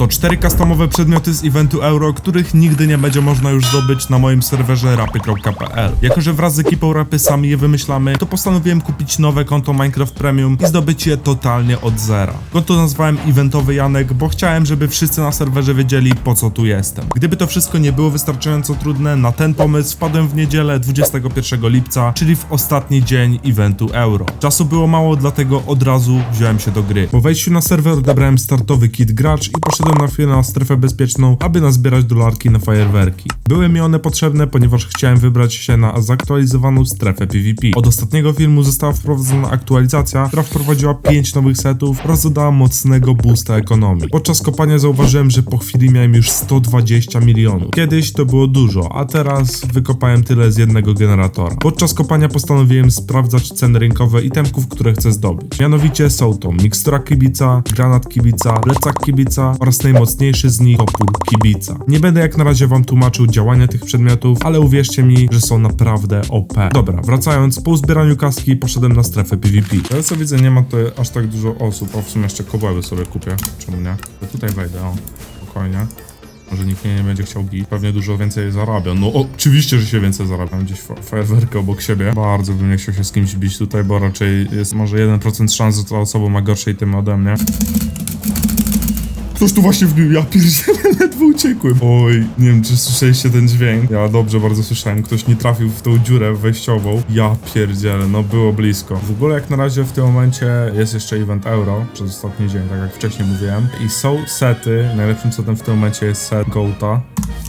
Oto cztery customowe przedmioty z eventu Euro, których nigdy nie będzie można już zdobyć na moim serwerze rapy.pl. Jako, że wraz z ekipą rapy sami je wymyślamy, to postanowiłem kupić nowe konto Minecraft Premium i zdobyć je totalnie od zera. Konto nazwałem Eventowy Janek, bo chciałem, żeby wszyscy na serwerze wiedzieli po co tu jestem. Gdyby to wszystko nie było wystarczająco trudne, na ten pomysł wpadłem w niedzielę 21 lipca, czyli w ostatni dzień eventu Euro. Czasu było mało, dlatego od razu wziąłem się do gry. Po wejściu na serwer odebrałem startowy kit gracz i poszedłem na chwilę na strefę bezpieczną, aby nazbierać dolarki na fajerwerki. Były mi one potrzebne, ponieważ chciałem wybrać się na zaktualizowaną strefę PvP. Od ostatniego filmu została wprowadzona aktualizacja, która wprowadziła 5 nowych setów oraz dodała mocnego boosta ekonomii. Podczas kopania zauważyłem, że po chwili miałem już 120 milionów. Kiedyś to było dużo, a teraz wykopałem tyle z jednego generatora. Podczas kopania postanowiłem sprawdzać ceny rynkowe itemków, które chcę zdobyć. Mianowicie są to mikstura kibica, granat kibica, plecak kibica oraz najmocniejszy z nich topór kibica. Nie będę jak na razie wam tłumaczył działania tych przedmiotów, ale uwierzcie mi, że są naprawdę OP. Dobra, wracając, po uzbieraniu kaski poszedłem na strefę PvP. Ale co widzę, nie ma tutaj aż tak dużo osób. O, w sumie jeszcze kobłęby sobie kupię. Czemu nie? To tutaj wejdę, o. Spokojnie. Może nikt nie będzie chciał bić. Pewnie dużo więcej zarabia. No oczywiście, że się więcej zarabia. Mam gdzieś fa- fajerwerkę obok siebie. Bardzo bym nie chciał się z kimś bić tutaj, bo raczej jest może 1% szans, że ta osoba ma gorsze itemy ode mnie. Ktoś tu właśnie wbił, ja pierdzielę, ledwo uciekłem. Oj, nie wiem, czy słyszeliście ten dźwięk. Ja dobrze bardzo słyszałem. Ktoś nie trafił w tą dziurę wejściową. Ja pierdzielę, no było blisko. W ogóle jak na razie w tym momencie jest jeszcze event Euro, przez ostatni dzień, tak jak wcześniej mówiłem. I są sety, najlepszym setem w tym momencie jest set Goata.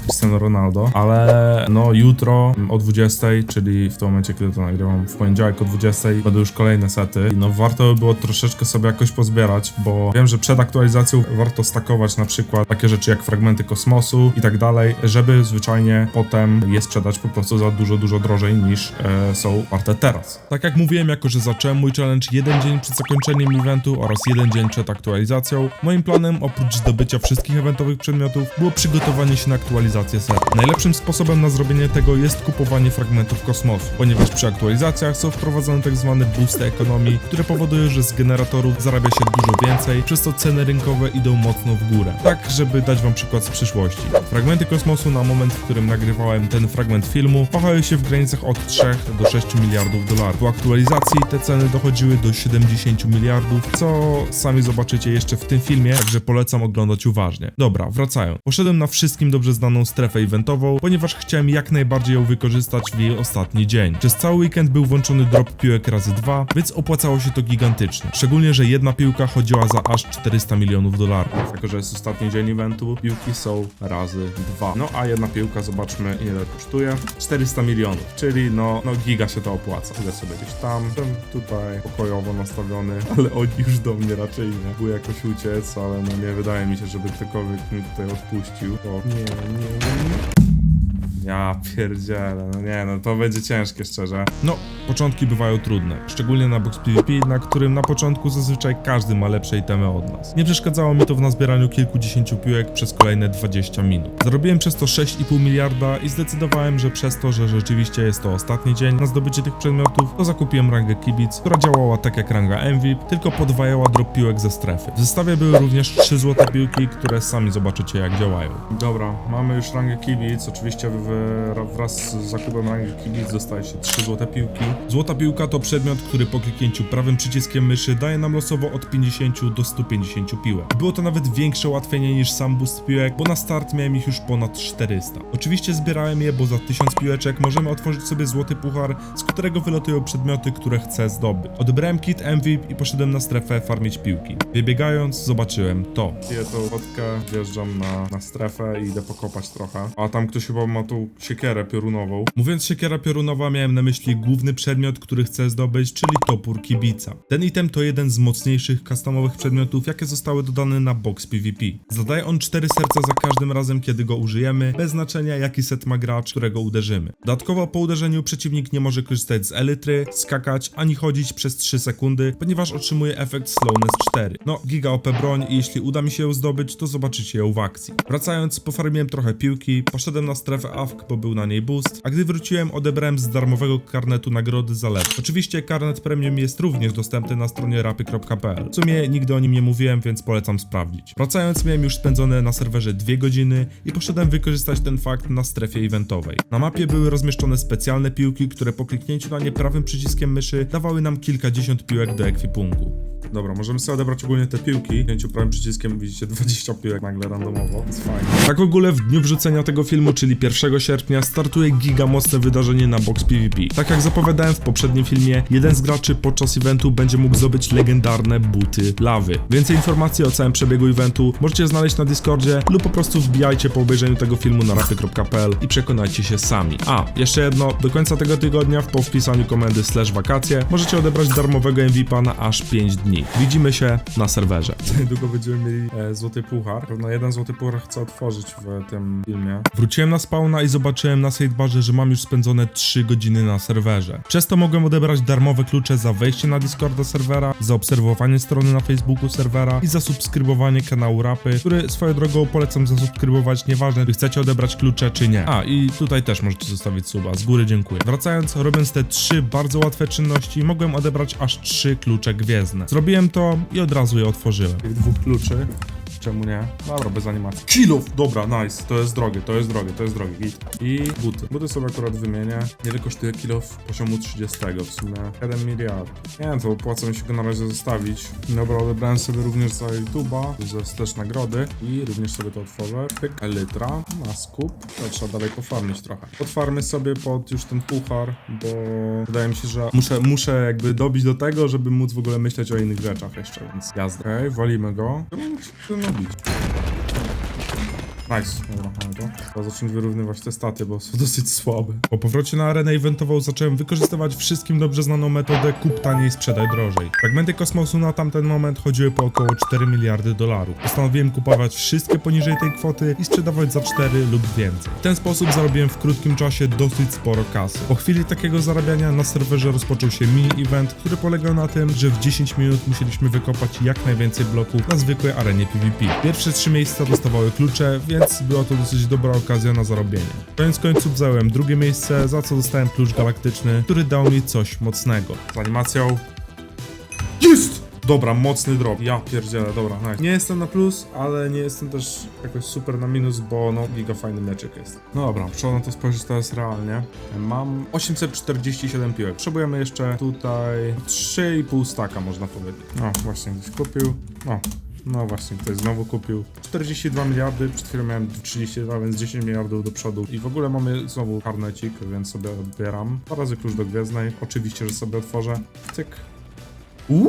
Cristiano Ronaldo, ale no jutro o 20, czyli w tym momencie, kiedy to nagrywam, w poniedziałek o 20 będą już kolejne sety i no warto by było troszeczkę sobie jakoś pozbierać, bo wiem, że przed aktualizacją warto stakować na przykład takie rzeczy jak fragmenty kosmosu i tak dalej, żeby zwyczajnie potem je sprzedać po prostu za dużo, dużo drożej niż e, są warte teraz. Tak jak mówiłem, jako że zacząłem mój challenge jeden dzień przed zakończeniem eventu oraz jeden dzień przed aktualizacją, moim planem oprócz zdobycia wszystkich eventowych przedmiotów było przygotowanie się na aktualizację serii. Najlepszym sposobem na zrobienie tego jest kupowanie fragmentów kosmosu, ponieważ przy aktualizacjach są wprowadzone tak zwane boosty ekonomii, które powodują, że z generatorów zarabia się dużo więcej, przez co ceny rynkowe idą mocno w górę. Tak, żeby dać wam przykład z przyszłości. Fragmenty kosmosu na moment, w którym nagrywałem ten fragment filmu, wahały się w granicach od 3 do 6 miliardów dolarów. Po aktualizacji te ceny dochodziły do 70 miliardów, co sami zobaczycie jeszcze w tym filmie, także polecam oglądać uważnie. Dobra, wracają. Poszedłem na wszystkim dobrze znaną strefę eventową, ponieważ chciałem jak najbardziej ją wykorzystać w jej ostatni dzień. Przez cały weekend był włączony drop piłek razy dwa, więc opłacało się to gigantycznie. Szczególnie, że jedna piłka chodziła za aż 400 milionów dolarów. Jako, że jest ostatni dzień eventu, piłki są razy dwa. No a jedna piłka, zobaczmy ile kosztuje. 400 milionów, czyli no, no giga się to opłaca. Idę sobie gdzieś tam, jestem tutaj pokojowo nastawiony, ale oni już do mnie raczej nie. Był jakoś uciec, ale no nie wydaje mi się, żeby ktokolwiek mi tutaj odpuścił. Nie, nie, nie, nie. Ja pierdzielę, no nie no, to będzie ciężkie szczerze. No, początki bywają trudne, szczególnie na box PvP, na którym na początku zazwyczaj każdy ma lepsze itemy od nas. Nie przeszkadzało mi to w nazbieraniu kilkudziesięciu piłek przez kolejne 20 minut. Zarobiłem przez to 6,5 miliarda i zdecydowałem, że przez to, że rzeczywiście jest to ostatni dzień na zdobycie tych przedmiotów, to zakupiłem rangę kibic, która działała tak jak ranga MVP, tylko podwajała drop piłek ze strefy. W zestawie były również 3 złote piłki, które sami zobaczycie jak działają. Dobra, mamy już rangę kibic, oczywiście w, wraz z zakupem rangi kibic dostaje się 3 złote piłki. Złota piłka to przedmiot, który po kliknięciu prawym przyciskiem myszy daje nam losowo od 50 do 150 piłek. Było to nawet większe ułatwienie niż sam boost piłek, bo na start miałem ich już ponad 400. Oczywiście zbierałem je, bo za 1000 piłeczek możemy otworzyć sobie złoty puchar, z którego wylotują przedmioty, które chcę zdobyć. Odebrałem kit MVP i poszedłem na strefę farmić piłki. Wybiegając, zobaczyłem to. Piję tą wodkę, wjeżdżam na, na strefę i idę pokopać trochę. A tam ktoś chyba ma siekierę piorunową. Mówiąc siekiera piorunowa, miałem na myśli główny przedmiot, który chcę zdobyć, czyli topór kibica. Ten item to jeden z mocniejszych customowych przedmiotów, jakie zostały dodane na box PvP. Zadaje on 4 serca za każdym razem, kiedy go użyjemy, bez znaczenia jaki set ma gracz, którego uderzymy. Dodatkowo po uderzeniu przeciwnik nie może korzystać z elitry, skakać, ani chodzić przez 3 sekundy, ponieważ otrzymuje efekt slowness 4. No, giga OP broń i jeśli uda mi się ją zdobyć, to zobaczycie ją w akcji. Wracając, pofarmiłem trochę piłki, poszedłem na strefę AFK AWK, bo był na niej boost, a gdy wróciłem odebrałem z darmowego karnetu nagrody za lew. Oczywiście karnet premium jest również dostępny na stronie rapy.pl. W sumie nigdy o nim nie mówiłem, więc polecam sprawdzić. Wracając miałem już spędzone na serwerze dwie godziny i poszedłem wykorzystać ten fakt na strefie eventowej. Na mapie były rozmieszczone specjalne piłki, które po kliknięciu na nie prawym przyciskiem myszy dawały nam kilkadziesiąt piłek do ekwipunku. Dobra, możemy sobie odebrać ogólnie te piłki. Kliknięciu prawym przyciskiem widzicie 20 piłek nagle randomowo. Jest fajnie. Tak w ogóle w dniu wrzucenia tego filmu, czyli 1 sierpnia, startuje giga mocne wydarzenie na Box PvP. Tak jak zapowiadałem w poprzednim filmie, jeden z graczy podczas eventu będzie mógł zdobyć legendarne buty lawy. Więcej informacji o całym przebiegu eventu możecie znaleźć na Discordzie lub po prostu wbijajcie po obejrzeniu tego filmu na rapy.pl i przekonajcie się sami. A, jeszcze jedno, do końca tego tygodnia po wpisaniu komendy slash wakacje możecie odebrać darmowego MVP na aż 5 dni. Widzimy się na serwerze. Niedługo będziemy mieli e, złoty puchar. Pewno jeden złoty puchar chcę otworzyć w tym filmie. Wróciłem na spawna i zobaczyłem na sidebarze, że mam już spędzone 3 godziny na serwerze. Przez to mogłem odebrać darmowe klucze za wejście na Discorda serwera, za obserwowanie strony na Facebooku serwera i za subskrybowanie kanału Rapy, który swoją drogą polecam zasubskrybować, nieważne czy chcecie odebrać klucze czy nie. A i tutaj też możecie zostawić suba, z góry dziękuję. Wracając, robiąc te trzy bardzo łatwe czynności, mogłem odebrać aż trzy klucze gwiezdne. Zrobiłem to i od razu je otworzyłem. Dwóch kluczy. Czemu nie? Dobra, bez animacji. Kilof! Dobra, nice. To jest drogie, to jest drogie, to jest drogie. Git. I buty. Buty sobie akurat wymienię. Ile kosztuje kilof poziomu 30? W sumie 7 miliardów. Nie wiem, to opłaca mi się go na razie zostawić. Dobra, odebrałem sobie również za YouTube'a, że też nagrody. I również sobie to otworzę. Pyk, elytra, na skup. To trzeba dalej pofarmić trochę. Otwarmy sobie pod już ten puchar, bo wydaje mi się, że muszę, muszę jakby dobić do tego, żeby móc w ogóle myśleć o innych rzeczach jeszcze, więc jazda. Okej, walimy go. No bić. Nice, dobra, mamy to. Trzeba zacząć wyrównywać te staty, bo są dosyć słabe. Po powrocie na arenę eventową zacząłem wykorzystywać wszystkim dobrze znaną metodę kup taniej, sprzedaj drożej. Fragmenty kosmosu na tamten moment chodziły po około 4 miliardy dolarów. Postanowiłem kupować wszystkie poniżej tej kwoty i sprzedawać za 4 lub więcej. W ten sposób zarobiłem w krótkim czasie dosyć sporo kasy. Po chwili takiego zarabiania na serwerze rozpoczął się mini-event, który polegał na tym, że w 10 minut musieliśmy wykopać jak najwięcej bloków na zwykłej arenie PvP. Pierwsze trzy miejsca dostawały klucze, więc była to dosyć dobra okazja na zarobienie. Koniec końców zająłem drugie miejsce, za co dostałem klucz galaktyczny, który dał mi coś mocnego. Z animacją... Jest! Dobra, mocny drop. Ja pierdzielę, dobra, nice. Nie jestem na plus, ale nie jestem też jakoś super na minus, bo no, giga fajny meczek jest. No dobra, trzeba na to spojrzeć teraz realnie. Mam 847 piłek. Potrzebujemy jeszcze tutaj 3,5 staka, można powiedzieć. No, właśnie gdzieś kupił. No, no właśnie, ktoś znowu kupił 42 miliardy, przed chwilą miałem 32, więc 10 miliardów do przodu. I w ogóle mamy znowu karnecik, więc sobie odbieram. Dwa razy klucz do Gwiezdnej, oczywiście, że sobie otworzę. Cyk. Uuu,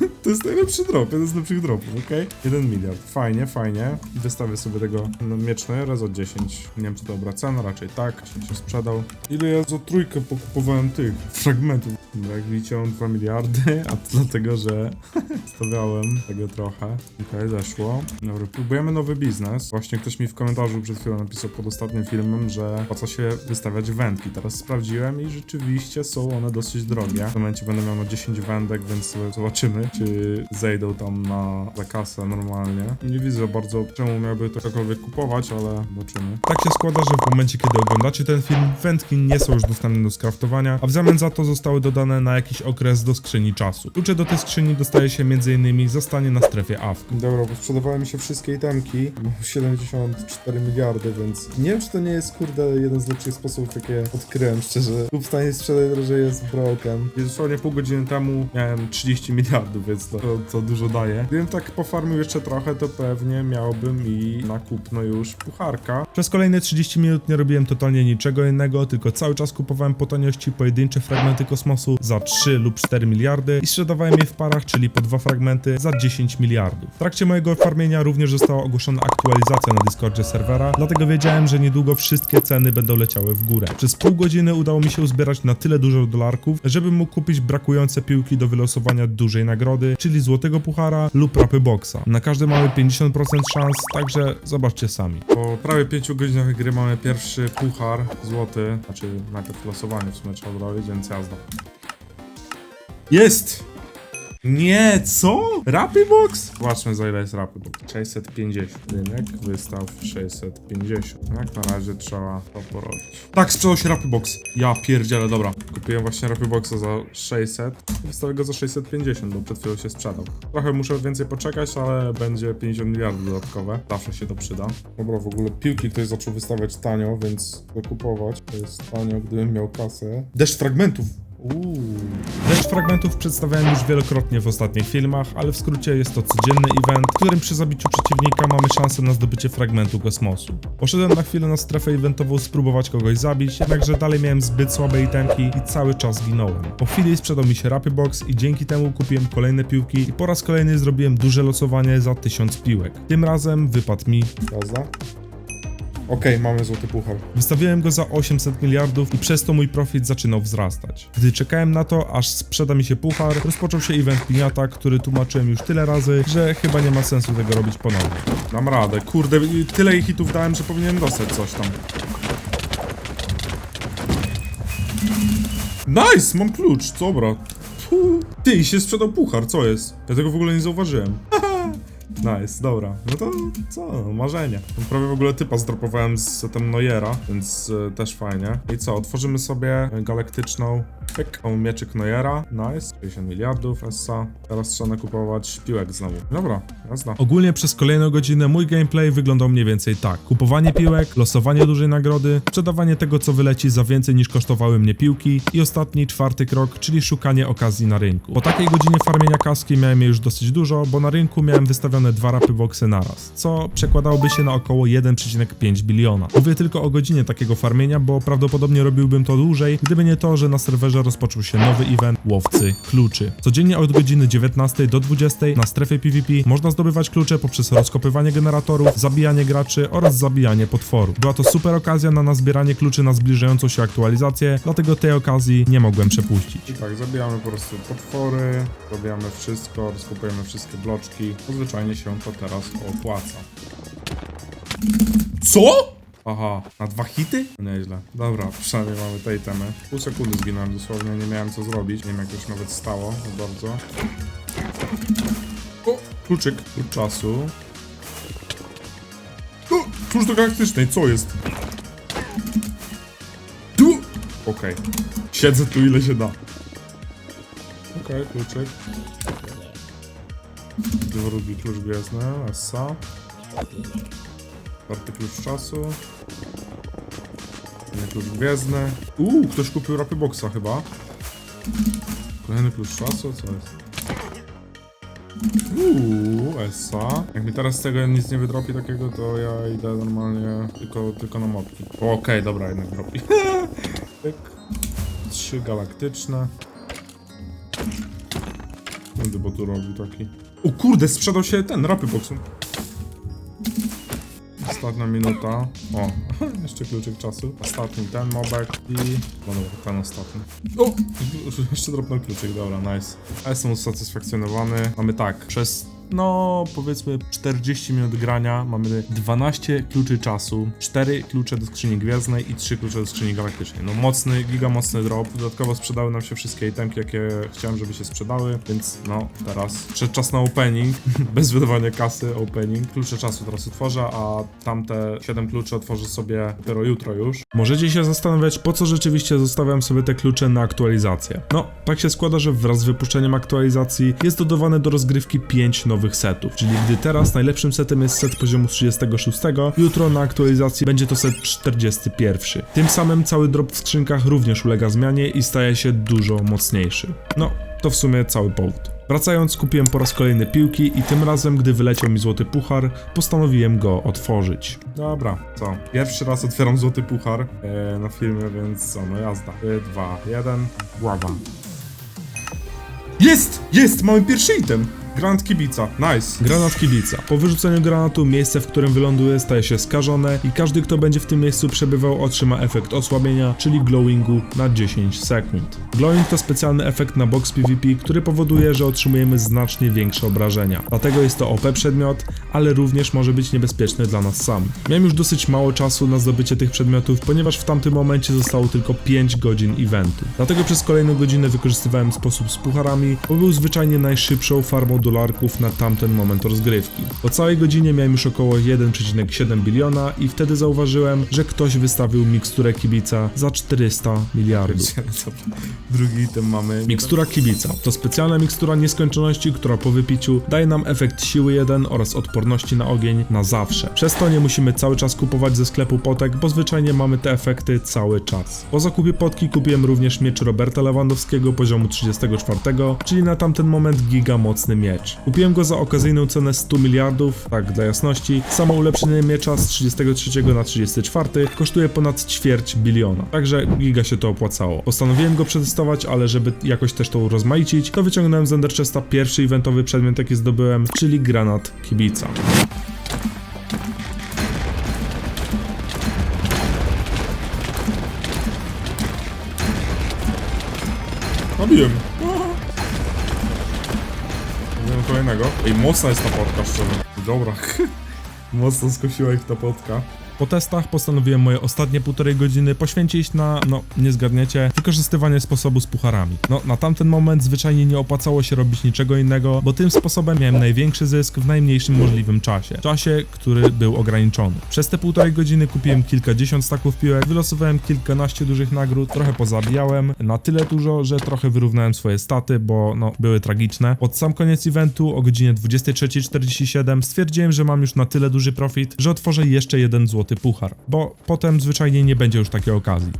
to jest najlepszy drop, jeden z lepszych dropów, okej? 1 miliard, fajnie, fajnie. Wystawię sobie tego no, mieczny raz od 10. Nie wiem, czy dobra cena, raczej tak, się sprzedał. Ile ja za trójkę pokupowałem tych fragmentów? Jak widzicie, mam 2 miliardy, a to dlatego, że stawiałem tego trochę. Okej, zeszło. Dobra, próbujemy nowy biznes. Właśnie ktoś mi w komentarzu przed chwilą napisał pod ostatnim filmem, że opłaca się wystawiać wędki. Teraz sprawdziłem i rzeczywiście są one dosyć drogie. W momencie będę miał na 10 wędek, więc zobaczymy, czy zejdą tam na za kasę normalnie. Nie widzę za bardzo, czemu miałby to cokolwiek kupować, ale zobaczymy. Tak się składa, że w momencie, kiedy oglądacie ten film, wędki nie są już dostępne do skraftowania, a w zamian za to zostały dodane na jakiś okres do skrzyni czasu. Klucze do tej skrzyni dostaje się m.in. za stanie na strefie AFK. Dobra, bo sprzedawały mi się wszystkie itemki, bo 74 miliardy, więc nie wiem, czy to nie jest, kurde, jeden z lepszych sposobów, jakie odkryłem, szczerze. Kup w stanie sprzedaj drożej jest broken. Dosłownie pół godziny temu miałem 30 miliardów, więc to, to, to dużo daje. Gdybym tak pofarmił jeszcze trochę, to pewnie miałbym i na kupno już pucharka. Przez kolejne 30 minut nie robiłem totalnie niczego innego, tylko cały czas kupowałem po taniości pojedyncze fragmenty kosmosu za 3 lub 4 miliardy i sprzedawałem je w parach, czyli po dwa fragmenty za 10 miliardów. W trakcie mojego farmienia również została ogłoszona aktualizacja na Discordzie serwera, dlatego wiedziałem, że niedługo wszystkie ceny będą leciały w górę. Przez pół godziny udało mi się uzbierać na tyle dużo dolarków, żebym mógł kupić brakujące piłki do wylosowania dużej nagrody, czyli złotego puchara lub rapy boxa. Na każdy mamy 50% szans, także zobaczcie sami. Po prawie 5 godzinach gry mamy pierwszy puchar złoty, znaczy najpierw losowanie w sumie trzeba zrobić, więc jazda. Jest! Nie, co? Rapy Box? Zobaczmy za ile jest Rapy Box. 650. Rynek, wystaw 650. Jak na razie trzeba to porobić. Tak, sprzedał się Rapy Box. Ja pierdzielę, dobra. Kupiłem właśnie Rapy Boxa za 600. Wystawię go za 650, bo przed chwilą się sprzedał. Trochę muszę więcej poczekać, ale będzie 50 miliardów dodatkowe. Zawsze się to przyda. Dobra, w ogóle piłki ktoś zaczął wystawiać tanio, więc dokupować. To jest tanio, gdybym miał kasę. Deszcz fragmentów. Uuu. Fragmentów przedstawiałem już wielokrotnie w ostatnich filmach, ale w skrócie jest to codzienny event, w którym przy zabiciu przeciwnika mamy szansę na zdobycie fragmentu kosmosu. Poszedłem na chwilę na strefę eventową spróbować kogoś zabić, jednakże dalej miałem zbyt słabe itemki i cały czas ginąłem. Po chwili sprzedał mi się Rapy Box i dzięki temu kupiłem kolejne piłki i po raz kolejny zrobiłem duże losowanie za 1000 piłek. Tym razem wypadł mi... Jazda? Okej, mamy złoty puchar. Wystawiłem go za 800 miliardów i przez to mój profit zaczynał wzrastać. Gdy czekałem na to, aż sprzeda mi się puchar, rozpoczął się event Piniata, który tłumaczyłem już tyle razy, że chyba nie ma sensu tego robić ponownie. Dam radę, kurde, i tyle hitów dałem, że powinienem dostać coś tam. Nice, mam klucz, dobra. Puh. Ty, i się sprzedał puchar, co jest? Ja tego w ogóle nie zauważyłem. Nice, dobra. No to co, marzenie. Prawie w ogóle typa zdropowałem z setem Neuera, więc e, też fajnie. I co, otworzymy sobie galaktyczną. Pyk, mam mieczyk Neuera, nice. 50 miliardów, essa. Teraz trzeba nakupować piłek znowu. Dobra, jazda. Ogólnie przez kolejną godzinę mój gameplay wyglądał mniej więcej tak. Kupowanie piłek, losowanie dużej nagrody, sprzedawanie tego co wyleci za więcej niż kosztowały mnie piłki i ostatni, czwarty krok, czyli szukanie okazji na rynku. Po takiej godzinie farmienia kaski miałem je już dosyć dużo, bo na rynku miałem wystawione dwa rapy boxy naraz, co przekładałoby się na około 1,5 biliona. Mówię tylko o godzinie takiego farmienia, bo prawdopodobnie robiłbym to dłużej, gdyby nie to, że na serwerze rozpoczął się nowy event Łowcy Kluczy. Codziennie od godziny 19 do 20 na strefie PvP można zdobywać klucze poprzez rozkopywanie generatorów, zabijanie graczy oraz zabijanie potworów. Była to super okazja na nazbieranie kluczy na zbliżającą się aktualizację, dlatego tej okazji nie mogłem przepuścić. I tak, zabijamy po prostu potwory, zabijamy wszystko, rozkopujemy wszystkie bloczki. Zwyczajnie się to teraz opłaca. Co? Aha, na dwa hity? Nieźle. Dobra, przynajmniej mamy tej temy. Pół sekundy zginąłem dosłownie, nie miałem co zrobić. Nie wiem jak to się nawet stało, za bardzo. O, kluczyk. Klucz czasu. O, klucz do galaktycznej, co jest? Tu! Okej. Siedzę tu ile się da. Okej, kluczyk. Drugi klucz gwiezdny, Essa. Czwarty klucz czasu. Kolejny klucz gwiezdny. Uuu, ktoś kupił rapy boxa chyba. Kolejny klucz czasu, co jest? Uuu, Essa. Jak mi teraz z tego nic nie wydropi takiego, to ja idę normalnie tylko, tylko na mopki. Okej, dobra, jednak dropi. Trzy galaktyczne. Będę bo tu robił taki. O kurde, sprzedał się ten rapy boxu. Ostatnia minuta. O, jeszcze kluczyk czasu. Ostatni ten mobek i... No dobra, ten ostatni. O! Jeszcze dropnął kluczyk, dobra, nice. Ja jestem usatysfakcjonowany. Mamy tak, przez no powiedzmy 40 minut grania mamy 12 kluczy czasu, 4 klucze do skrzyni gwiezdnej i 3 klucze do skrzyni galaktycznej. No mocny, giga mocny drop. Dodatkowo sprzedały nam się wszystkie itemki, jakie chciałem, żeby się sprzedały, więc no teraz przed czas na opening, bez wydawania kasy opening. Klucze czasu teraz otworzę, a tamte 7 kluczy otworzę sobie dopiero jutro już. Możecie się zastanawiać, po co rzeczywiście zostawiam sobie te klucze na aktualizację. No, tak się składa, że wraz z wypuszczeniem aktualizacji jest dodawane do rozgrywki 5 nowych setów. Czyli gdy teraz najlepszym setem jest set poziomu 36, jutro na aktualizacji będzie to set 41. Tym samym cały drop w skrzynkach również ulega zmianie i staje się dużo mocniejszy. No, to w sumie cały powód. Wracając, kupiłem po raz kolejny piłki i tym razem, gdy wyleciał mi złoty puchar, postanowiłem go otworzyć. Dobra, co? Pierwszy raz otwieram złoty puchar e, na filmie, więc co, no jazda. 3, 2, 1, ława. Jest! Jest! Mamy pierwszy item! Granat kibica, nice. Granat kibica. Po wyrzuceniu granatu miejsce, w którym wyląduje staje się skażone i każdy, kto będzie w tym miejscu przebywał otrzyma efekt osłabienia, czyli glowingu na 10 sekund. Glowing to specjalny efekt na box PvP, który powoduje, że otrzymujemy znacznie większe obrażenia. Dlatego jest to OP przedmiot, ale również może być niebezpieczny dla nas samych. Miałem już dosyć mało czasu na zdobycie tych przedmiotów, ponieważ w tamtym momencie zostało tylko 5 godzin eventu. Dlatego przez kolejne godziny wykorzystywałem sposób z pucharami, bo był zwyczajnie najszybszą farmą dolarków na tamten moment rozgrywki. Po całej godzinie miałem już około 1,7 biliona i wtedy zauważyłem, że ktoś wystawił miksturę kibica za 400 miliardów. Drugi item mamy. Mikstura kibica. To specjalna mikstura nieskończoności, która po wypiciu daje nam efekt siły 1 oraz odporności na ogień na zawsze. Przez to nie musimy cały czas kupować ze sklepu potek, bo zwyczajnie mamy te efekty cały czas. Po zakupie potki kupiłem również miecz Roberta Lewandowskiego poziomu 34, czyli na tamten moment giga mocny miecz. Kupiłem go za okazyjną cenę 100 miliardów, tak dla jasności. Samo ulepszenie miecza z 33 na 34 kosztuje ponad ćwierć biliona, także giga się to opłacało. Postanowiłem go przetestować, ale żeby jakoś też to urozmaicić, to wyciągnąłem z Ender Chesta pierwszy eventowy przedmiot jaki zdobyłem, czyli granat kibica. Nabiłem. Kolejnego. Ej, mocna jest ta potka, szczerze. Dobra. Mocno skosiła ich ta potka. Po testach postanowiłem moje ostatnie półtorej godziny poświęcić na, no, nie zgadniecie, wykorzystywanie sposobu z pucharami. No, na tamten moment zwyczajnie nie opłacało się robić niczego innego, bo tym sposobem miałem największy zysk w najmniejszym możliwym czasie. Czasie, który był ograniczony. Przez te półtorej godziny kupiłem kilkadziesiąt staków piłek, wylosowałem kilkanaście dużych nagród, trochę pozabijałem, na tyle dużo, że trochę wyrównałem swoje staty, bo no, były tragiczne. Pod sam koniec eventu o godzinie 23.47 stwierdziłem, że mam już na tyle duży profit, że otworzę jeszcze jeden złoty puchar, bo potem zwyczajnie nie będzie już takiej okazji.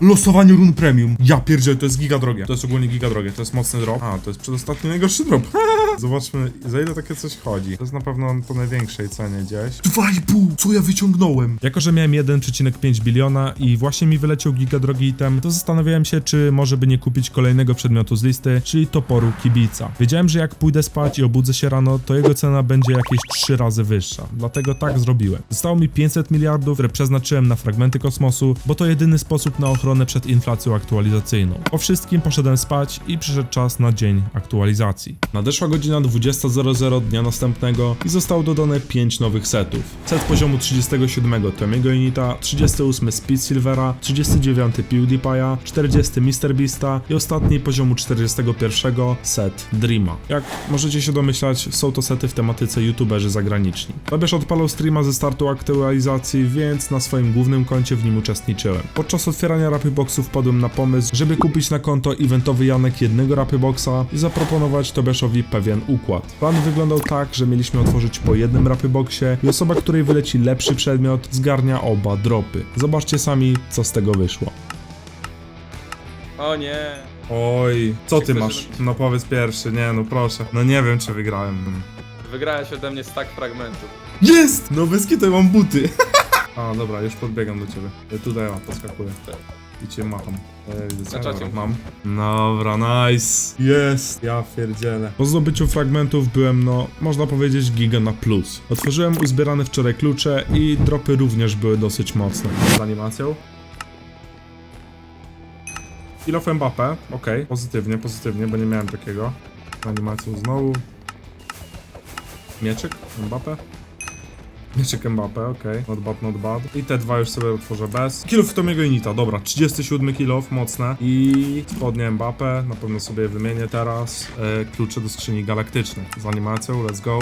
Losowanie run premium. Ja pierdzielę, to jest giga drogie. To jest ogólnie giga drogie, to jest mocny drop. A, to jest przedostatni najgorszy drop. Zobaczmy, za ile takie coś chodzi. To jest na pewno po największej cenie gdzieś. 2,5! Co ja wyciągnąłem? Jako, że miałem 1,5 biliona i właśnie mi wyleciał giga drogi item, to zastanawiałem się, czy może by nie kupić kolejnego przedmiotu z listy, czyli toporu kibica. Wiedziałem, że jak pójdę spać i obudzę się rano, to jego cena będzie jakieś 3 razy wyższa. Dlatego tak zrobiłem. Zostało mi 500 miliardów, które przeznaczyłem na fragmenty kosmosu, bo to jedyny sposób na ochronę przed inflacją aktualizacyjną. Po wszystkim poszedłem spać i przyszedł czas na dzień aktualizacji. Nadeszła godzina 20.00 dnia następnego i zostało dodane 5 nowych setów. Set poziomu 37 Tomiego Unita, 38 Speed Silvera, 39 PewDiePie'a, 40 MrBeasta i ostatni poziomu 41 set Dreama. Jak możecie się domyślać, są to sety w tematyce youtuberzy zagraniczni. Babierz odpalał streama ze startu aktualizacji, więc na swoim głównym koncie w nim uczestniczyłem. Podczas otwierania rapy boxów wpadłem na pomysł, żeby kupić na konto eventowy Janek jednego rapy boxa i zaproponować Tobiaszowi pewien układ. Plan wyglądał tak, że mieliśmy otworzyć po jednym rapy boxie i osoba, której wyleci lepszy przedmiot, zgarnia oba dropy. Zobaczcie sami, co z tego wyszło. O nie. Oj, co ty masz? No powiedz pierwszy, nie no proszę. No nie wiem, czy wygrałem. Wygrałeś ode mnie stack fragmentów. Jest! No bez kitu mam buty. A, dobra, już podbiegam do ciebie. Ja tutaj o, podskakuję. I cię macham. E, widzę, Na czacie. Mam. Dobra, nice. Jest. Ja pierdzielę. Po zdobyciu fragmentów byłem, no, można powiedzieć, giga na plus. Otworzyłem uzbierane wczoraj klucze i dropy również były dosyć mocne. Z animacją. Kill of Mbappé, okej, pozytywnie, pozytywnie, bo nie miałem takiego. Z animacją znowu. Mieczek? Mbappé? Mieczek Mbappé, okej. Not bad, not bad. I te dwa już sobie otworzę bez. Kilof Tomiego Inita, dobra. 37 kilof, mocne. I spodnie Mbappé, na pewno sobie wymienię teraz. E, klucze do skrzyni galaktycznej. Z animacją, let's go.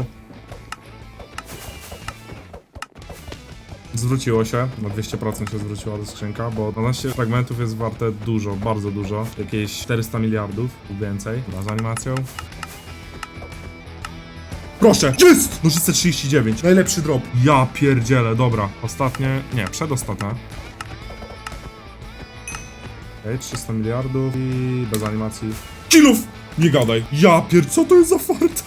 Zwróciło się, na 200% się zwróciła do skrzynka, bo 12 fragmentów jest warte dużo, bardzo dużo. Jakieś 400 miliardów lub więcej. Z animacją. Proszę! Jest! Nożyce 39. Najlepszy drop. Ja pierdzielę, dobra. Ostatnie, nie, przedostatnia. Okej, 300 miliardów i bez animacji. Kilów! Nie gadaj. Ja pier... co to jest za fart?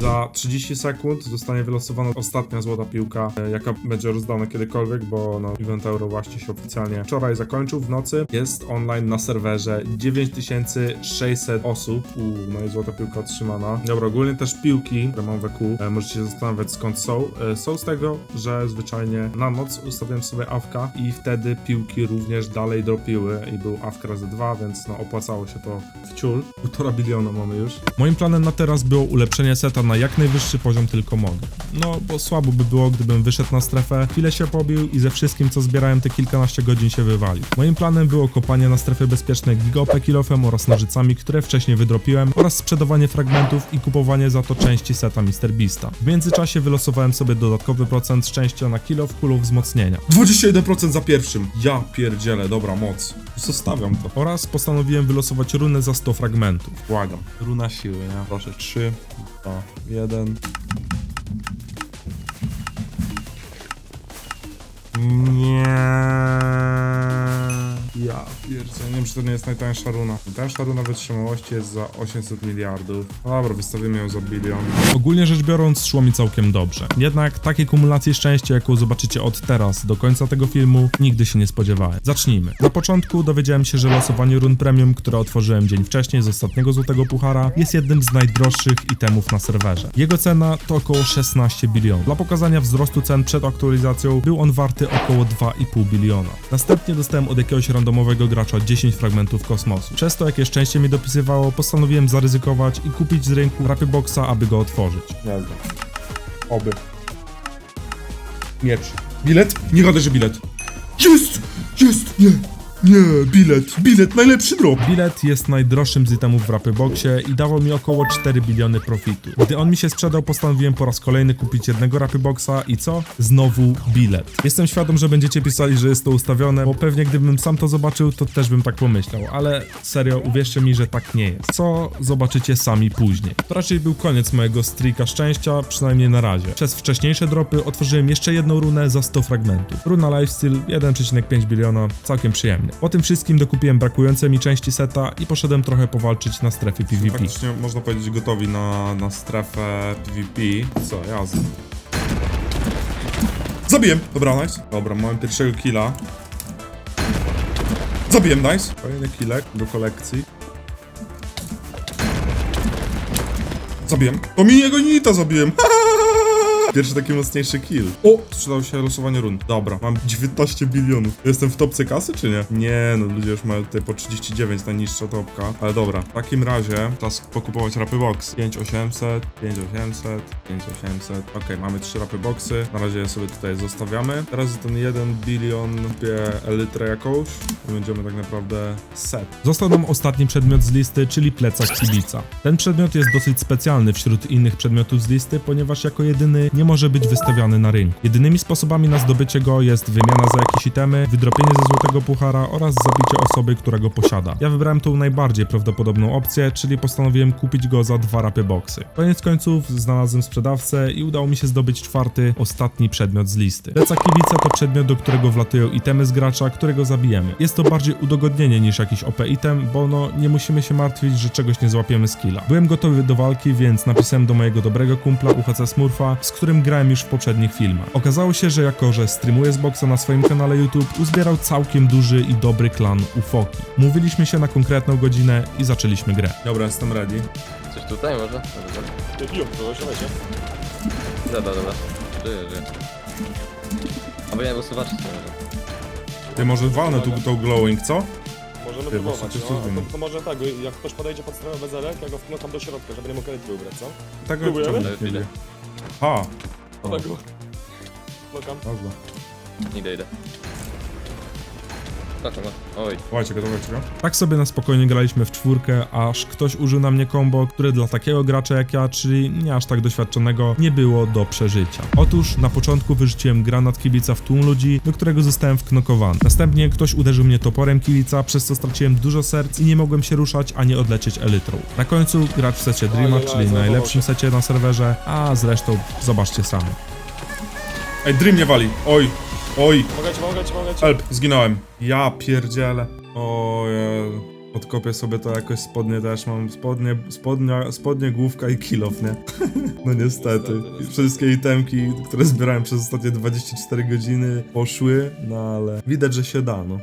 Za 30 sekund zostanie wylosowana ostatnia złota piłka, e, jaka będzie rozdana kiedykolwiek, bo no, event Euro właśnie się oficjalnie wczoraj zakończył w nocy. Jest online na serwerze 9600 osób. Uuu, no i złota piłka otrzymana. Dobra, ogólnie też piłki, które mam w EQ, e, możecie się zastanawiać skąd są. E, są z tego, że zwyczajnie na noc ustawiłem sobie awka i wtedy piłki również dalej dropiły i był awk razy dwa, więc no opłacało się to w ciul. Półtora biliona mamy już. Moim planem na teraz było ulepszenie seta na jak najwyższy poziom tylko mogę. No, bo słabo by było, gdybym wyszedł na strefę, chwilę się pobił i ze wszystkim, co zbierałem te kilkanaście godzin się wywalił. Moim planem było kopanie na strefie bezpiecznej gigopę kilofem oraz nożycami, które wcześniej wydropiłem oraz sprzedawanie fragmentów i kupowanie za to części seta MrBeasta. W międzyczasie wylosowałem sobie dodatkowy procent szczęścia na kilof kulów wzmocnienia. 21% za pierwszym! Ja pierdzielę, dobra moc. Zostawiam to. Oraz postanowiłem wylosować runę za 100 fragmentów. Błagam. Runa siły, nie? Proszę, 3, 2, 1. Nie. Ja pierdzielę, nie wiem czy to nie jest najtańsza runa. Najtańsza runa wytrzymałości jest za 800 miliardów. Dobra, wystawimy ją za bilion. Ogólnie rzecz biorąc szło mi całkiem dobrze. Jednak takiej kumulacji szczęścia, jaką zobaczycie od teraz do końca tego filmu, nigdy się nie spodziewałem. Zacznijmy. Na początku dowiedziałem się, że losowanie run premium, które otworzyłem dzień wcześniej z ostatniego złotego puchara, jest jednym z najdroższych itemów na serwerze. Jego cena to około 16 bilionów. Dla pokazania wzrostu cen przed aktualizacją był on warty około 2,5 biliona. Następnie dostałem od jakiegoś randomowego gracza 10 fragmentów kosmosu. Przez to, jakie szczęście mi dopisywało, postanowiłem zaryzykować i kupić z rynku Rapy Boxa, aby go otworzyć. Znam. Oby. Miecz. Bilet? Nie gadaj, że bilet. Jest! Jest! Nie! Nie, bilet, bilet, najlepszy drop! Bilet jest najdroższym z itemów w Rapyboxie i dawał mi około 4 biliony profitu. Gdy on mi się sprzedał, postanowiłem po raz kolejny kupić jednego Rapyboxa i co? Znowu bilet. Jestem świadom, że będziecie pisali, że jest to ustawione, bo pewnie gdybym sam to zobaczył, to też bym tak pomyślał, ale serio, uwierzcie mi, że tak nie jest. Co zobaczycie sami później. To raczej był koniec mojego streaka szczęścia, przynajmniej na razie. Przez wcześniejsze dropy otworzyłem jeszcze jedną runę za 100 fragmentów. Runa Lifesteal 1,5 biliona, całkiem przyjemnie. Po tym wszystkim dokupiłem brakujące mi części seta i poszedłem trochę powalczyć na strefie PvP. Faktycznie można powiedzieć gotowi na, na strefę PvP. Co, jazda. Zabiłem! Dobra, nice. Dobra, mamy pierwszego killa. Zabiłem, nice. Kolejny killek do kolekcji. Zabiłem. To mi jego nita zabiłem. Pierwszy taki mocniejszy kill. O! Sprzedał się losowanie rund. Dobra, mam 19 bilionów. Jestem w topce kasy, czy nie? Nie, no ludzie już mają tutaj po 39, najniższa topka. Ale dobra, w takim razie czas pokupować rapy box. 5800, 5800, 5800. Okej, mamy trzy rapy boxy. Na razie je sobie tutaj zostawiamy. Teraz za ten 1 bilion kupię elytrę jakąś. I będziemy tak naprawdę set. Został nam ostatni przedmiot z listy, czyli plecak kibica. Ten przedmiot jest dosyć specjalny wśród innych przedmiotów z listy, ponieważ jako jedyny nie może być wystawiany na rynku. Jedynymi sposobami na zdobycie go jest wymiana za jakieś itemy, wydropienie ze złotego puchara oraz zabicie osoby, która go posiada. Ja wybrałem tą najbardziej prawdopodobną opcję, czyli postanowiłem kupić go za dwa rapy boxy. Koniec końców znalazłem sprzedawcę i udało mi się zdobyć czwarty, ostatni przedmiot z listy. Plecak kibica to przedmiot, do którego wlatują itemy z gracza, którego zabijemy. Jest to bardziej udogodnienie niż jakiś OP item, bo no nie musimy się martwić, że czegoś nie złapiemy skilla. Byłem gotowy do walki, więc napisałem do mojego dobrego kumpla UHC Smurfa, z którym grałem już w poprzednich filmach. Okazało się, że jako, że streamuje z boxa na swoim kanale YouTube, uzbierał całkiem duży i dobry klan Ufoki. Mówiliśmy się na konkretną godzinę i zaczęliśmy grę. Dobra, jestem ready. Coś tutaj może? Dobra, dobra. Piją, to siadajcie. Dobra, dobra. Żyję, żyję. Albo ja usuwaczy sobie może. Ty może walnę tu tą glowing, co? Możemy Ty, próbować, no. To, to może tak, jak ktoś podejdzie pod stronę bezelek, ja go wknokam do środka, żeby nie mógł elitry ubrać, co? Tak Próbujemy? czemu nie. O. Tak go. Wknokam. dobra. Idę, Dlaczego? Oj. Słuchajcie go, dawajcie go. Tak sobie na spokojnie graliśmy w czwórkę, aż ktoś użył na mnie combo, które dla takiego gracza jak ja, czyli nie aż tak doświadczonego, nie było do przeżycia. Otóż na początku wyrzuciłem granat kibica w tłum ludzi, do którego zostałem wknokowany. Następnie ktoś uderzył mnie toporem kibica, przez co straciłem dużo serc i nie mogłem się ruszać ani odlecieć elytrą. Na końcu gracz w secie Dreama, Ajajaj, czyli najlepszym secie na serwerze, a zresztą zobaczcie sami. Ej, Dream mnie wali! Oj! Oj! Pomagajcie, pomagajcie, pomagajcie. Help, zginąłem. Ja pierdzielę. O Jezu. Odkopię sobie to jakoś spodnie też mam. Spodnie, spodnia, spodnie, główka i kilof, nie? no niestety. Niestety, niestety. Wszystkie itemki, które zbierałem przez ostatnie 24 godziny poszły, no ale widać, że się da, no.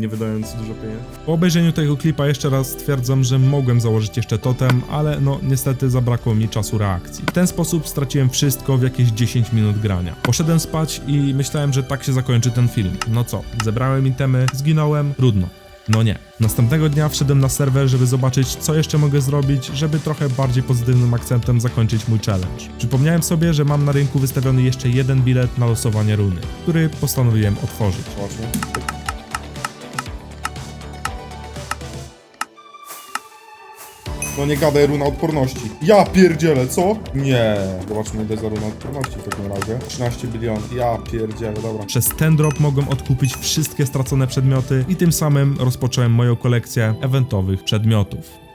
Nie wydając dużo pieniędzy. Po obejrzeniu tego klipa jeszcze raz stwierdzam, że mogłem założyć jeszcze totem, ale no niestety zabrakło mi czasu reakcji. W ten sposób straciłem wszystko w jakieś 10 minut grania. Poszedłem spać i myślałem, że tak się zakończy ten film. No co, zebrałem itemy, zginąłem, trudno. No nie. Następnego dnia wszedłem na serwer, żeby zobaczyć, co jeszcze mogę zrobić, żeby trochę bardziej pozytywnym akcentem zakończyć mój challenge. Przypomniałem sobie, że mam na rynku wystawiony jeszcze jeden bilet na losowanie runy, który postanowiłem otworzyć. No nie gadaj runa odporności. Ja pierdzielę, co? Nie. Zobaczmy ile za runa odporności w takim razie. 13 bilionów. Ja pierdzielę, dobra. Przez ten drop mogłem odkupić wszystkie stracone przedmioty i tym samym rozpocząłem moją kolekcję eventowych przedmiotów.